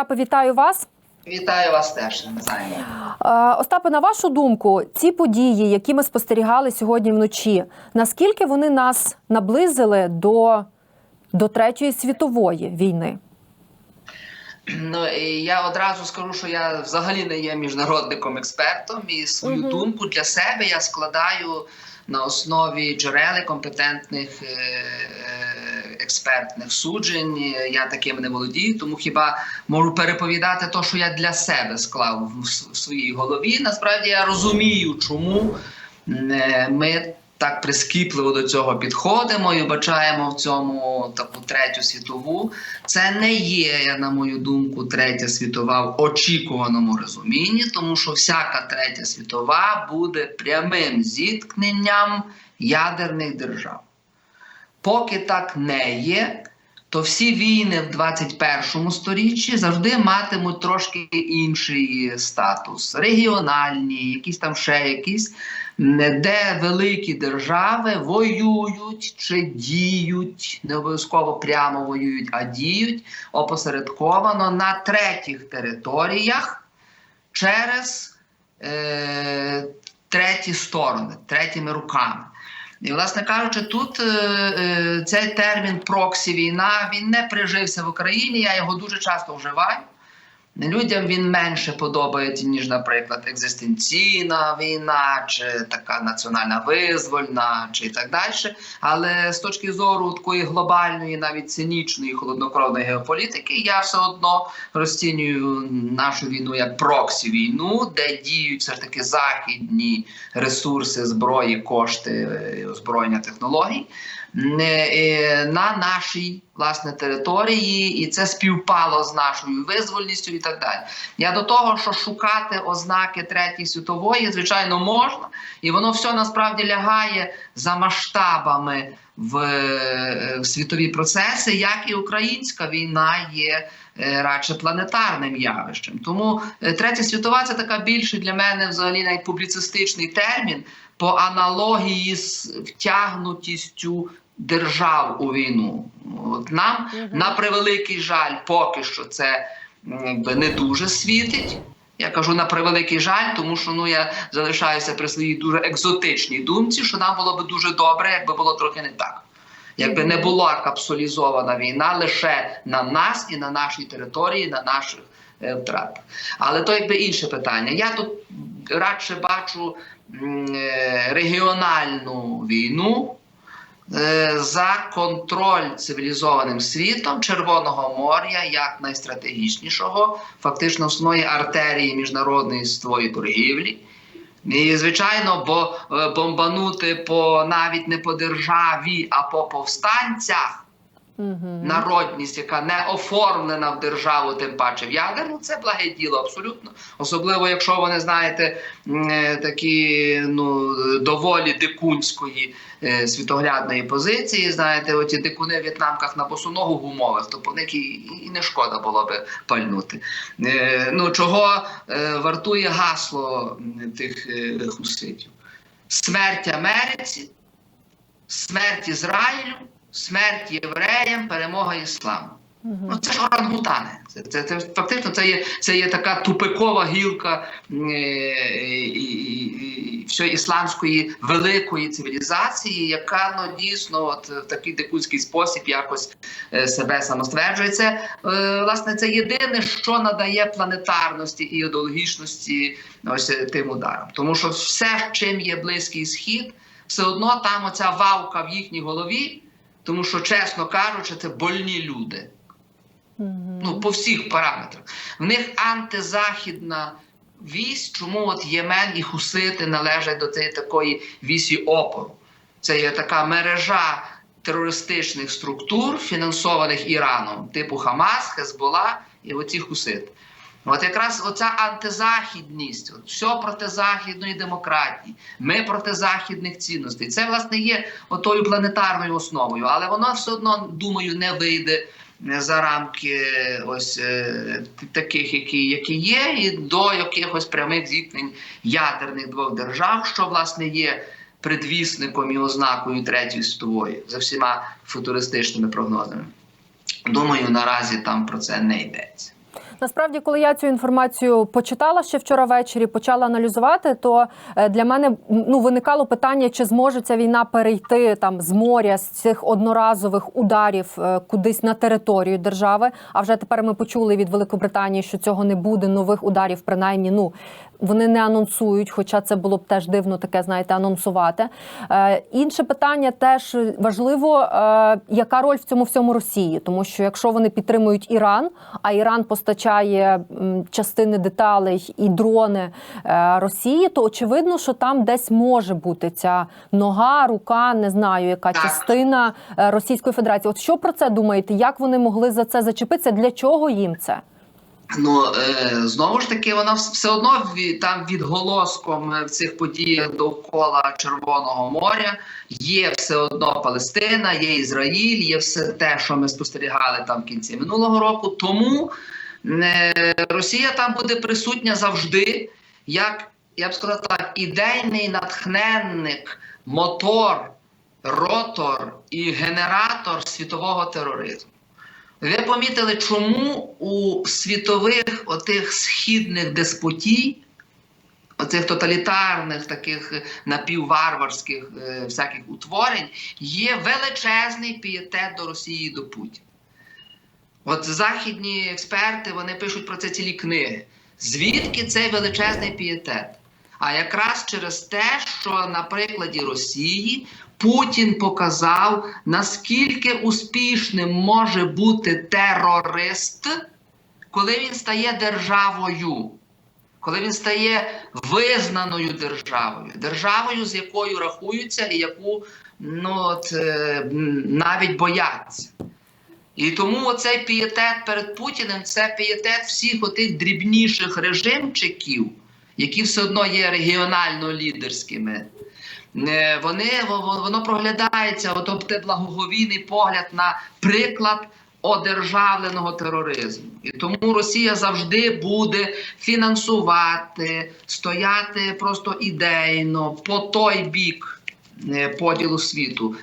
Остапе, вітаю вас. Вітаю вас теж. Е, Остапе, на вашу думку, ці події, які ми спостерігали сьогодні вночі, наскільки вони нас наблизили до, до Третьої світової війни? Ну я одразу скажу, що я взагалі не є міжнародником експертом, і свою Мгм. думку для себе я складаю на основі джерел компетентних е, е, експертних суджень. Я таким не володію, тому хіба можу переповідати те, що я для себе склав в своїй голові. Насправді я розумію, чому е, ми так прискіпливо до цього підходимо і бачаємо в цьому таку третю світову. Це не є, на мою думку, третя світова в очікуваному розумінні, тому що всяка третя світова буде прямим зіткненням ядерних держав. Поки так не є, то всі війни в 21 сторіччі завжди матимуть трошки інший статус, регіональні, якісь там ще якісь, де великі держави воюють чи діють, не обов'язково прямо воюють, а діють опосередковано на третіх територіях через е, треті сторони, третіми руками. І, власне кажучи, тут е, е, цей термін проксі війна він не прижився в Україні. Я його дуже часто вживаю. Людям він менше подобається, ніж, наприклад, екзистенційна війна, чи така національна визвольна, чи так далі. Але з точки зору такої глобальної, навіть цинічної холоднокровної геополітики, я все одно розцінюю нашу війну як проксі війну, де діють все ж таки західні ресурси зброї, кошти, е, озброєння технологій на нашій власне території, і це співпало з нашою визвольністю і так далі. Я до того, що шукати ознаки третьої світової, звичайно, можна, і воно все насправді лягає за масштабами в, е, в світові процеси, як і українська війна є. е, Радше планетарним явищем. Тому е, третя світова це така більше для мене взагалі навіть публіцистичний термін по аналогії з втягнутістю держав у війну. От нам Мгм. на превеликий жаль, поки що це якби не дуже світить. Я кажу на превеликий жаль, тому що ну я залишаюся при своїй дуже екзотичній думці, що нам було би дуже добре, якби було трохи не так. Якби не була капсулізована війна лише на нас і на нашій території, на наших е, втратах. Але то якби інше питання. Я тут радше бачу е, регіональну війну за контроль цивілізованим світом Червоного моря як найстратегічнішого, фактично основної артерії міжнародної торгівлі. І, звичайно, бо е, бомбанути по навіть не по державі, а по повстанцях Угу. народність, яка не оформлена в державу, тим паче в ядерну, це благе діло абсолютно. Особливо, якщо вони знаєте е, такі ну доволі дикунської е, світоглядної позиції. Знаєте, оті дикуни в в'єтнамках на босоногу гумових, то по них і, і не шкода було би пальнути. Е, ну чого вартує гасло тих хуситів? Смерть Америці, смерть Ізраїлю, смерть євреям, перемога ісламу. Ну, це ж орангутани. Це, це, це фактично це є, це є така тупикова гілка е, і всієї ісламської великої цивілізації, яка ну дійсно от в такий дикунський спосіб якось е, себе самостверджує. Це е, власне це єдине, що надає планетарності і ідеологічності ось е, тим ударам. Тому що все, чим є близький схід, все одно там оця вавка в їхній голові. Тому що, чесно кажучи, це больні люди. Ну, по всіх параметрах. В них антизахідна вісь, чому от Ємен і Хусити належать до цієї такої вісі опору. Це є така мережа терористичних структур, фінансованих Іраном, типу Хамас, Хезбола і оці Хусити. От якраз оця антизахідність, от все проти західної демократії, ми проти західних цінностей. Це власне є отою планетарною основою, але воно все одно, думаю, не вийде е, за рамки ось е, таких, які, які є, і до якихось прямих зіткнень ядерних двох держав, що власне є предвісником і ознакою третьої світової за всіма футуристичними прогнозами. Думаю, наразі там про це не йдеться. Насправді, коли я цю інформацію почитала ще вчора ввечері, почала аналізувати, то е, для мене ну виникало питання, чи зможе ця війна перейти там з моря з цих одноразових ударів е, кудись на територію держави. А вже тепер ми почули від Великобританії, що цього не буде нових ударів, принаймні, ну вони не анонсують, хоча це було б теж дивно таке, знаєте, анонсувати. Е, інше питання теж важливо, е, яка роль в цьому всьому Росії, тому що якщо вони підтримують Іран, а Іран постачає м, частини деталей і дрони е, Росії, то очевидно, що там десь може бути ця нога, рука, не знаю, яка частина е, Російської Федерації. От що про це думаєте? Як вони могли за це зачепитися? Для чого їм це? Ну е, знову ж таки, вона все одно там відголоском е, в цих подіях довкола Червоного моря є все одно Палестина, є Ізраїль, є все те, що ми спостерігали там в кінці минулого року. Тому е, Росія там буде присутня завжди, як я б сказав так, ідейний натхненник, мотор, ротор і генератор світового тероризму. Ви помітили, чому у світових отих східних деспотій, оцих тоталітарних, таких е, напівварварських е, всяких утворень, є величезний пієтет до Росії і до Путіна. От західні експерти вони пишуть про це цілі книги. Звідки цей величезний пієтет? А якраз через те, що на прикладі Росії Путін показав, наскільки успішним може бути терорист, коли він стає державою, коли він стає визнаною державою, державою, з якою рахуються і яку ну, от, е, навіть бояться. І тому оцей пієтет перед Путіним це пієтет всіх отих дрібніших режимчиків, які все одно є регіонально лідерськими. Е, Вони во- во- воно проглядається, те благоговійний погляд на приклад одержавленого тероризму. І тому Росія завжди буде фінансувати, стояти просто ідейно по той бік поділу світу.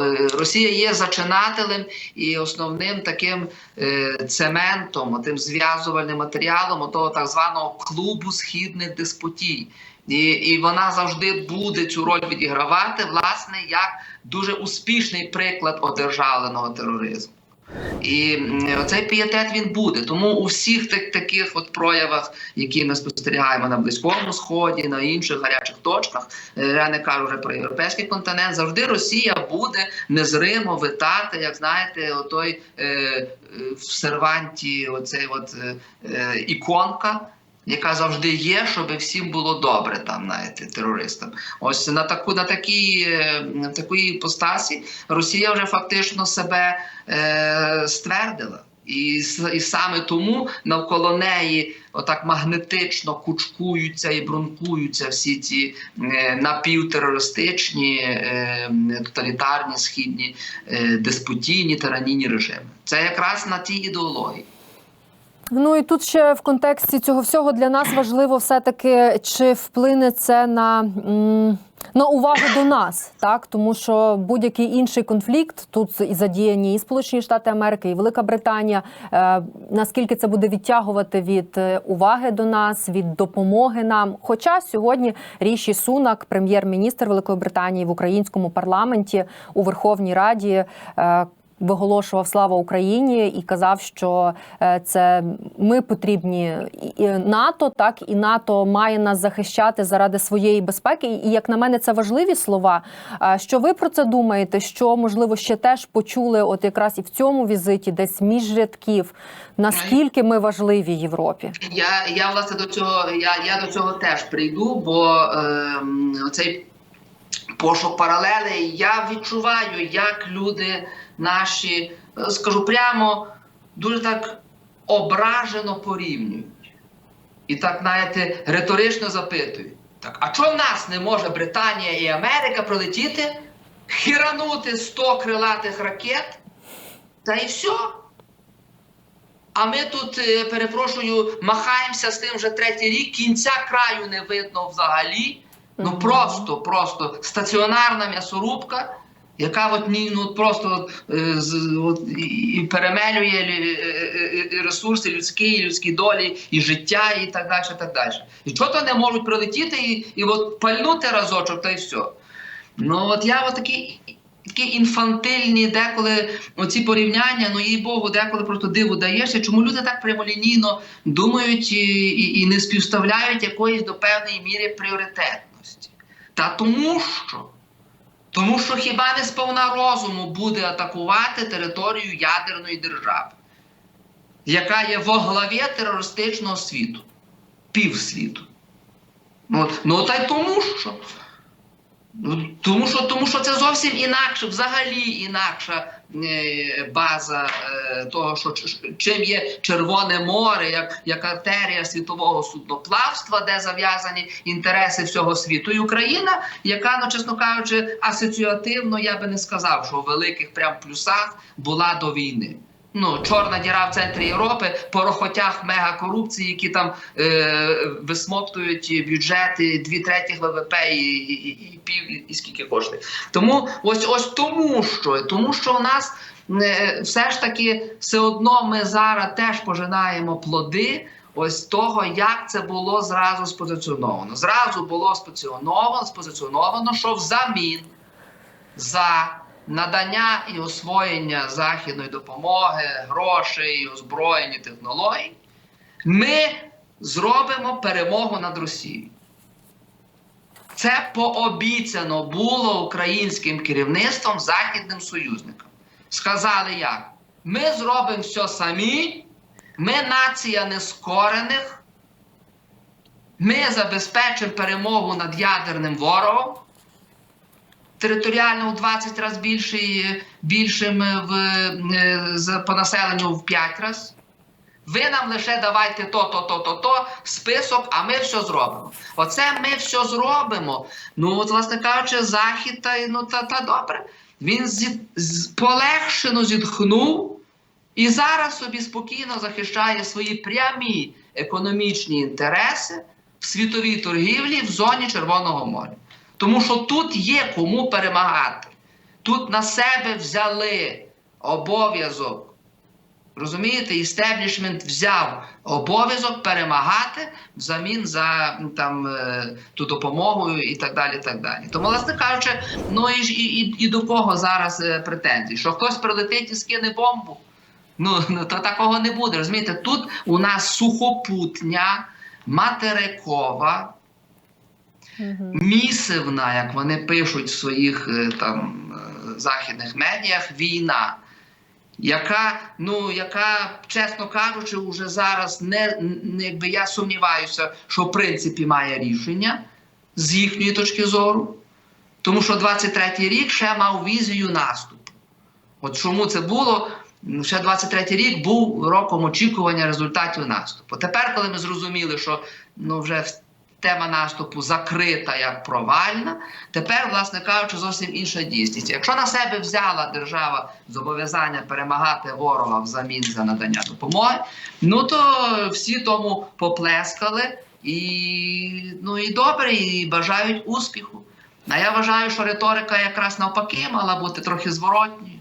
Е, Росія є зачинателем і основним таким е, цементом, тим зв'язувальним матеріалом того так званого клубу східних деспотій. І, і вона завжди буде цю роль відігравати, власне, як дуже успішний приклад одержавленого тероризму. І цей пієтет він буде. Тому у всіх так, таких от проявах, які ми спостерігаємо на Близькому Сході, на інших гарячих точках, е, я не кажу вже про європейський континент, завжди Росія буде незримо витати, як знаєте, отой е, е, в серванті, оцей от е, е, іконка. Яка завжди є, щоб всім було добре там, знаєте, терористам. Ось на таку на такій е, на такій постасі Росія вже фактично себе е, ствердила. І, і саме тому навколо неї отак магнетично кучкуються і брункуються всі ці е, напівтерористичні, е, тоталітарні східні, е, деспотійні тиранійні режими. Це якраз на тій ідеології. Ну і тут ще в контексті цього всього для нас важливо все-таки, чи вплине це на, на увагу до нас, так тому що будь-який інший конфлікт тут і задіяні і Сполучені Штати Америки, і Велика Британія. Е, наскільки це буде відтягувати від е, уваги до нас, від допомоги нам? Хоча сьогодні Ріші Сунак, прем'єр-міністр Великої Британії в українському парламенті у Верховній Раді. е, виголошував слава Україні і казав, що е, це ми потрібні і- НАТО, так і НАТО має нас захищати заради своєї безпеки. І як на мене, це важливі слова. Що ви про це думаєте? Що можливо ще теж почули, от якраз і в цьому візиті, десь між рядків, наскільки ми важливі Європі? Я, я власне до цього я, я до цього теж прийду, бо ем, цей пошук паралелей я відчуваю, як люди наші, е, скажу прямо, дуже так ображено порівнюють. І так, знаєте, риторично запитують: так, а чого в нас не може Британія і Америка прилетіти, хіранути 100 крилатих ракет, та і все? А ми тут, е, перепрошую, махаємося з тим вже третій рік, кінця краю не видно взагалі. Ну просто, просто стаціонарна м'ясорубка. Яка от, ну, просто е, от, і, і перемелює лю- е, е, е, ресурси людські, людські долі, і життя, і так далі. Так далі. І чого то не можуть прилетіти і, і от пальнути разочок, та й все. Ну от я от такі, такі інфантильні, деколи оці порівняння, ну їй Богу, деколи просто диву даєшся, чому люди так прямолінійно думають і, і, і не співставляють якоїсь до певної міри пріоритетності. Та тому що. Тому що хіба не сповна розуму буде атакувати територію ядерної держави, яка є во главі терористичного світу, півсвіту. Ну, ну та й тому що. Ну, Тому що, тому що це зовсім інакше, взагалі інакша база е, того, що чим є Червоне море, як, як артерія світового судноплавства, де зав'язані інтереси всього світу. І Україна, яка, ну чесно кажучи, асоціативно, я би не сказав, що в великих прям плюсах була до війни. Ну, чорна діра в центрі Європи, по рохотях мегакорупції, які там е, висмоктують бюджети дві третіх ВВП і, і, і, і пів, і, скільки коштує. Тому ось ось тому що, тому що у нас е, все ж таки все одно ми зараз теж пожинаємо плоди. Ось того, як це було зразу спозиціоновано. Зразу було спозиціоновано, спозиціоновано, що взамін за надання і освоєння західної допомоги, грошей, озброєння технологій, ми зробимо перемогу над Росією. Це пообіцяно було українським керівництвом західним союзникам. Сказали як? Ми зробимо все самі, ми нація нескорених, ми забезпечимо перемогу над ядерним ворогом територіально в 20 разів більший, більшим е, в, е, по населенню в 5 разів. Ви нам лише давайте то, то, то, то, то, список, а ми все зробимо. Оце ми все зробимо. Ну, от, власне кажучи, захід та, ну, та, та добре. Він зі, з, полегшено зітхнув і зараз собі спокійно захищає свої прямі економічні інтереси в світовій торгівлі в зоні Червоного моря. Тому що тут є кому перемагати. Тут на себе взяли обов'язок. Розумієте, істеблішмент взяв обов'язок перемагати взамін за м, там е, ту допомогу і так далі. так далі. Тому, власне кажучи, ну і, і, і, і до кого зараз е, претензії? Що хтось прилетить і скине бомбу? Ну, ну то такого не буде. Розумієте, тут у нас сухопутня, материкова, місивна, як вони пишуть в своїх е, там е, західних медіях, війна, яка, ну, яка, чесно кажучи, вже зараз не, не якби я сумніваюся, що в принципі має рішення з їхньої точки зору. Тому що 23-й рік ще мав візію наступу. От чому це було? Ну, Ще 23-й рік був роком очікування результатів наступу. Тепер, коли ми зрозуміли, що ну, вже тема наступу закрита як провальна, тепер, власне кажучи, зовсім інша дійсність. Якщо на себе взяла держава зобов'язання перемагати ворога взамін за надання допомоги, ну то всі тому поплескали і, ну, і добре, і бажають успіху. А я вважаю, що риторика якраз навпаки мала бути трохи зворотньою,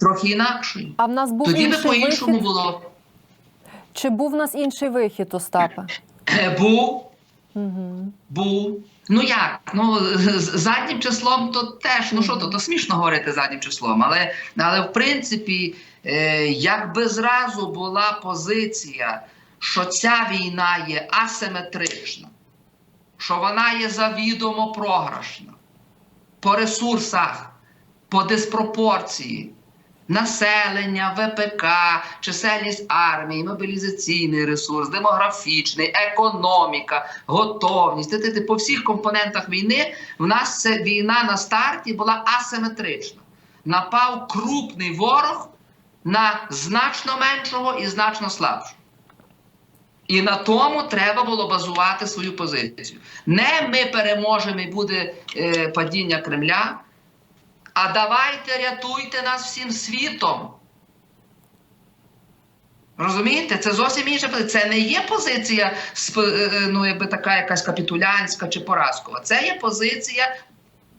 трохи інакшою. А в нас був Тоді би по-іншому вихід? було. Чи був в нас інший вихід, Остапе? Е, Був, Угу. був. Ну як? Ну заднім числом то теж, ну що то, то смішно говорити заднім числом, але, але в принципі, е, якби зразу була позиція, що ця війна є асиметрична, що вона є завідомо програшна по ресурсах, по диспропорції. Населення, ВПК, чисельність армії, мобілізаційний ресурс, демографічний, економіка, готовність. Ти, по всіх компонентах війни в нас це війна на старті була асиметрична. Напав крупний ворог на значно меншого і значно слабшого. І на тому треба було базувати свою позицію. Не ми переможемо і буде е, падіння Кремля. А давайте рятуйте нас всім світом. Розумієте, це зовсім інша позиція. Це не є позиція е, е, ну, якби така якась капітулянська чи поразкова. Це є позиція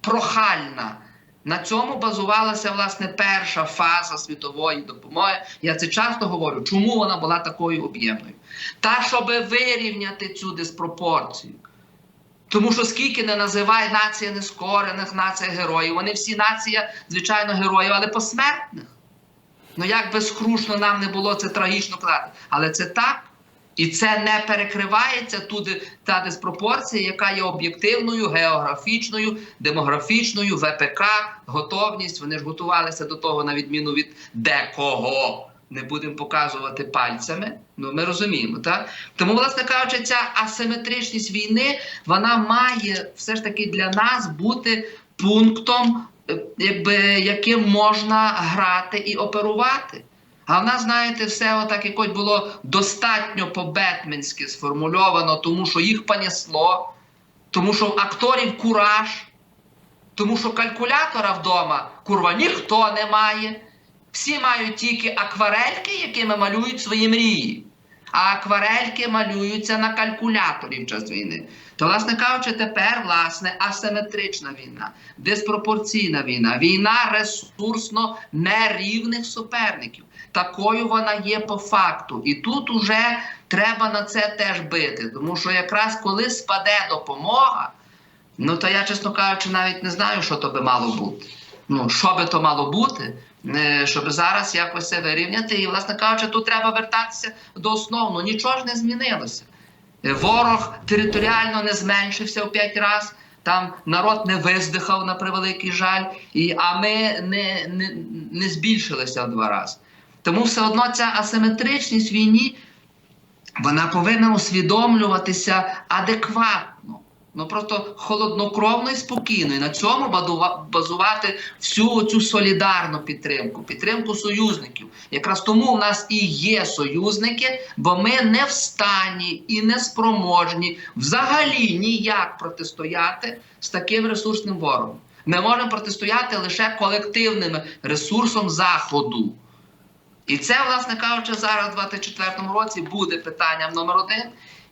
прохальна. На цьому базувалася власне перша фаза світової допомоги. Я це часто говорю, чому вона була такою об'ємною. Та щоб вирівняти цю диспропорцію. Тому що скільки не називає нація нескорених, нація героїв, вони всі нація, звичайно, героїв, але посмертних. Ну як би скрушно нам не було це трагічно казати. Але це так. І це не перекривається туди та диспропорція, яка є об'єктивною, географічною, демографічною, ВПК, готовність. Вони ж готувалися до того, на відміну від декого. Не будемо показувати пальцями. Ну ми розуміємо, так? Тому, власне кажучи, ця асиметричність війни вона має все ж таки для нас бути пунктом, е, якби яким можна грати і оперувати. А в нас, знаєте, все отак якось було достатньо по-бетменськи сформульовано, тому що їх понесло, тому що в акторів кураж, тому що калькулятора вдома курва ніхто не має. Всі мають тільки акварельки, якими малюють свої мрії. А акварельки малюються на калькуляторі в час війни. То, власне кажучи, тепер власне асиметрична війна, диспропорційна війна, війна ресурсно нерівних суперників. Такою вона є по факту. І тут уже треба на це теж бити. Тому що якраз коли спаде допомога, ну то я, чесно кажучи, навіть не знаю, що то би мало бути. Ну, що би то мало бути, щоб зараз якось це вирівняти. І, власне кажучи, тут треба вертатися до основного. Нічого ж не змінилося. Е, Ворог територіально не зменшився в п'ять разів. Там народ не виздихав на превеликий жаль, і, а ми не, не, не збільшилися в два рази. Тому все одно ця асиметричність в війні вона повинна усвідомлюватися адекватно. Ну просто холоднокровно і спокійно. І на цьому базувати всю цю солідарну підтримку, підтримку союзників. Якраз тому в нас і є союзники, бо ми не в стані і не спроможні взагалі ніяк протистояти з таким ресурсним ворогом. Ми можемо протистояти лише колективним ресурсом Заходу. І це, власне кажучи, зараз в 24-му році буде питанням номер один.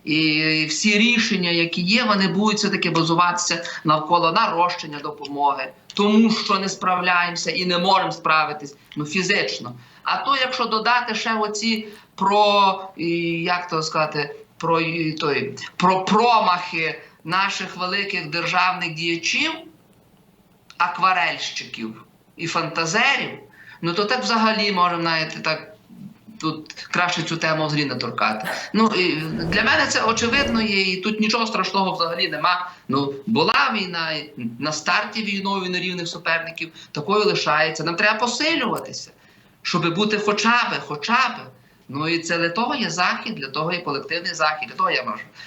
І всі рішення, які є, вони будуть все-таки базуватися навколо нарощення допомоги, тому що не справляємося і не можемо справитись ну, фізично. А то, якщо додати ще оці про як то сказати, про, той, про промахи наших великих державних діячів, акварельщиків і фантазерів, ну то так взагалі можемо навіть так. Тут краще цю тему взагалі не торкати. Ну і для мене це очевидно є, і тут нічого страшного взагалі нема. Ну була війна на старті війною нерівних суперників, такою лишається. Нам треба посилюватися, щоб бути хоча би, хоча би. Ну і це для того є захід, для того є колективний захід, для того є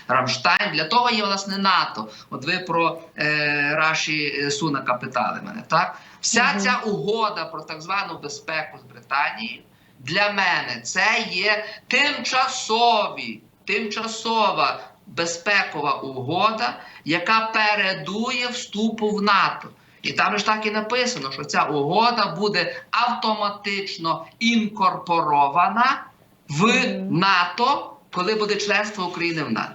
Рамштайн, для того є власне НАТО. От ви про е, Раші е, Сунака питали мене. Так, вся Мгм. ця угода про так звану безпеку з Британією для мене це є тимчасові, тимчасова безпекова угода, яка передує вступу в НАТО. І там ж так і написано, що ця угода буде автоматично інкорпорована в НАТО, коли буде членство України в НАТО.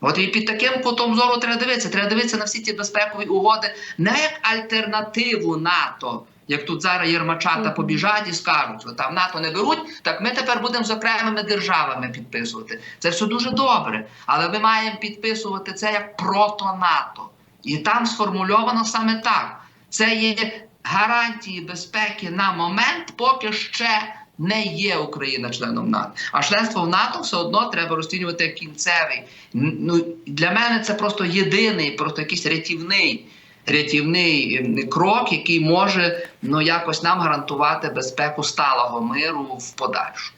От і під таким кутом зору треба дивитися. Треба дивитися на всі ті безпекові угоди не як альтернативу НАТО. Як тут зараз єрмачата побіжать і скажуть, що там НАТО не беруть, так ми тепер будемо з окремими державами підписувати. Це все дуже добре. Але ми маємо підписувати це як прото-НАТО. І там сформульовано саме так. Це є гарантії безпеки на момент, поки ще не є Україна членом НАТО. А членство в НАТО все одно треба розцінювати як кінцевий. Ну для мене це просто єдиний, просто якийсь рятівний. Рятівний ем, крок, який може ну якось нам гарантувати безпеку сталого миру в подальшому.